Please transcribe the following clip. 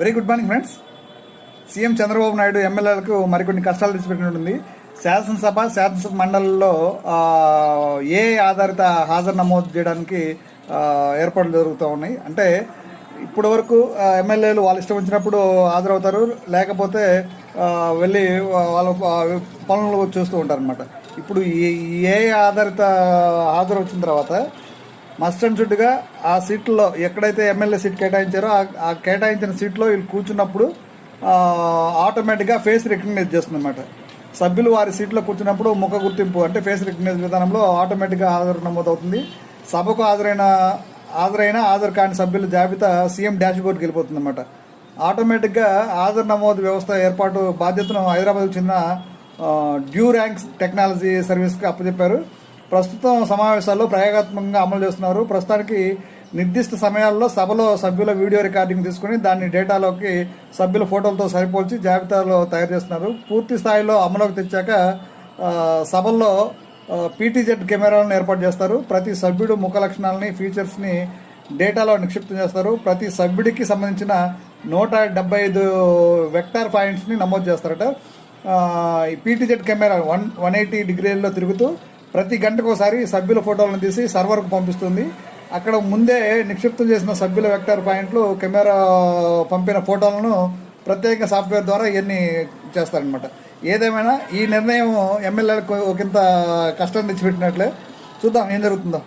Very good morning friends CM Chandrababu Naidu ఎమ్మెల్యేలకు మరికొన్ని కష్టాలు తెచ్చిపెట్టినట్టుంది. శాసనసభ శాసనసభ మండలిలో ఏ ఆధారిత హాజరు నమోదు చేయడానికి ఏర్పాట్లు జరుగుతూ ఉన్నాయి. అంటే ఇప్పటి వరకు ఎమ్మెల్యేలు వాళ్ళ ఇష్టం వచ్చినప్పుడు హాజరవుతారు. లేకపోతే వెళ్ళి వాళ్ళ పనులు చూస్తూ ఉంటారు అనమాట ఇప్పుడు ఏ ఆధారిత హాజరు వచ్చిన తర్వాత మస్ట్ అండ్ షుడ్గా ఆ సీట్లో ఎక్కడైతే ఎమ్మెల్యే సీట్ కేటాయించారో ఆ- కేటాయించిన సీట్లో వీళ్ళు కూర్చున్నప్పుడు ఆటోమేటిక్గా ఫేస్ రికగ్నైజ్ చేస్తుంది అనమాట సభ్యులు వారి సీట్లో కూర్చున్నప్పుడు ముఖ గుర్తింపు అంటే ఫేస్ రికగ్నైజ్ విధానంలో ఆటోమేటిక్గా హాజరు నమోదవుతుంది. సభకు హాజరైన హాజరైన హాజరు కాని సభ్యుల జాబితా సీఎం డాష్ బోర్డ్కి వెళ్ళిపోతుంది అనమాట ఆటోమేటిక్గా హాజరు నమోదు వ్యవస్థ ఏర్పాటు బాధ్యతను హైదరాబాద్కు చెందిన డ్యూ ర్యాంక్స్ టెక్నాలజీ సర్వీస్కి అప్పచెప్పారు. ప్రస్తుతం సమావేశాల్లో ప్రయోగాత్మకంగా అమలు చేస్తున్నారు. ప్రస్తుతానికి నిర్దిష్ట సమయాల్లో సభలో సభ్యుల వీడియో రికార్డింగ్ తీసుకుని దాన్ని డేటాలోకి సభ్యుల ఫోటోలతో సరిపోల్చి జాబితాలో తయారు చేస్తున్నారు. పూర్తి స్థాయిలో అమలుకి తెచ్చాక సభల్లో పీటీజెడ్ కెమెరాలను ఏర్పాటు చేస్తారు. ప్రతి సభ్యుడు ముఖ లక్షణాలని ఫీచర్స్ని డేటాలో నిక్షిప్తం చేస్తారు. ప్రతి సభ్యుడికి సంబంధించిన నూట డెబ్బై ఐదు వెక్టార్ పాయింట్స్ని నమోదు చేస్తారట. ఈ PTZ camera one one eighty డిగ్రీల్లో తిరుగుతూ ప్రతి గంటకు ఒకసారి సభ్యుల ఫోటోలను తీసి సర్వర్కు పంపిస్తుంది. అక్కడ ముందే నిక్షిప్తం చేసిన సభ్యుల వెక్టార్ పాయింట్లు కెమెరా పంపిన ఫోటోలను ప్రత్యేక సాఫ్ట్వేర్ ద్వారా ఇవన్నీ చేస్తారనమాట ఏదేమైనా ఈ నిర్ణయం ఎమ్మెల్యేలకు ఒకంత కష్టం తెచ్చిపెట్టినట్లే. చూద్దాం ఏం జరుగుతుందో.